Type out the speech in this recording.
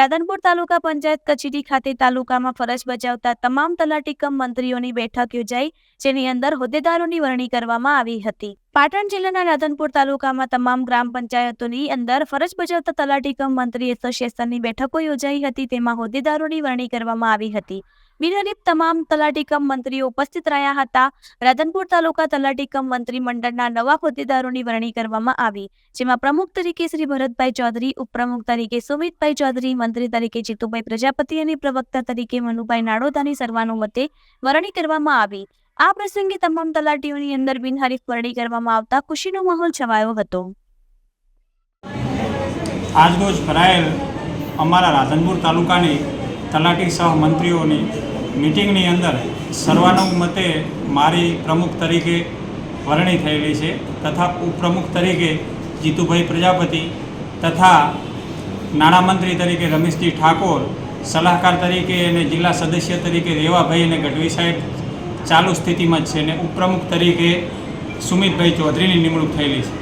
રાધનપુર તાલુકા પંચાયત કચેરી ખાતે તાલુકામાં ફરજ બજાવતા તમામ તલાટી કમ મંત્રીઓની બેઠક યોજાઈ, જેની અંદર હોદ્દેદારોની વરણી કરવામાં આવી હતી. પાટણ જિલ્લાના રાધનપુર તાલુકામાં તમામ ગ્રામ પંચાયતોની અંદર ફરજ બજાવતા તલાટી કમ મંત્રી એસોસિએશનની બેઠકો યોજાઈ હતી, તેમાં હોદ્દેદારોની વરણી કરવામાં આવી હતી. બિનહરીફ તમામ તલાટી કમ મંત્રીઓ ઉપસ્થિત રહ્યા હતા. રાધનપુર તાલુકા તલાટી કમ મંત્રી મંડળના નવા હોદ્દેદારોની વરણી કરવામાં આવી, જેમાં પ્રમુખ તરીકે શ્રી ભરતભાઈ ચૌધરી, ઉપપ્રમુખ તરીકે સુમિતભાઈ ચૌધરી, મંત્રી તરીકે જીતુભાઈ પ્રજાપતિ અને પ્રવક્તા તરીકે મનુભાઈ નાડોદાની સર્વાનુમતે વરણી કરવામાં આવી. આ પ્રસંગે તમામ તલાટીઓની અંદર બિનહરીફ વરણી કરવામાં આવતા ખુશીનો માહોલ છવાયો હતો. આજરોજ ભરાયેલ અમારા રાધનપુર તાલુકાની તલાટી સહ મંત્રીઓની મિટિંગની અંદર સર્વાનુમતે મારી પ્રમુખ તરીકે વરણી થયેલી છે તથા ઉપપ્રમુખ તરીકે જીતુભાઈ પ્રજાપતિ તથા નાણામંત્રી તરીકે રમેશજી ઠાકોર, સલાહકાર તરીકે અને જિલ્લા સદસ્ય તરીકે રેવાભાઈ અને ગઢવી સાહેબ ચાલુ સ્થિતિમાં જ છે અને ઉપપ્રમુખ તરીકે સુમિતભાઈ ચૌધરીની નિમણૂક થયેલી છે.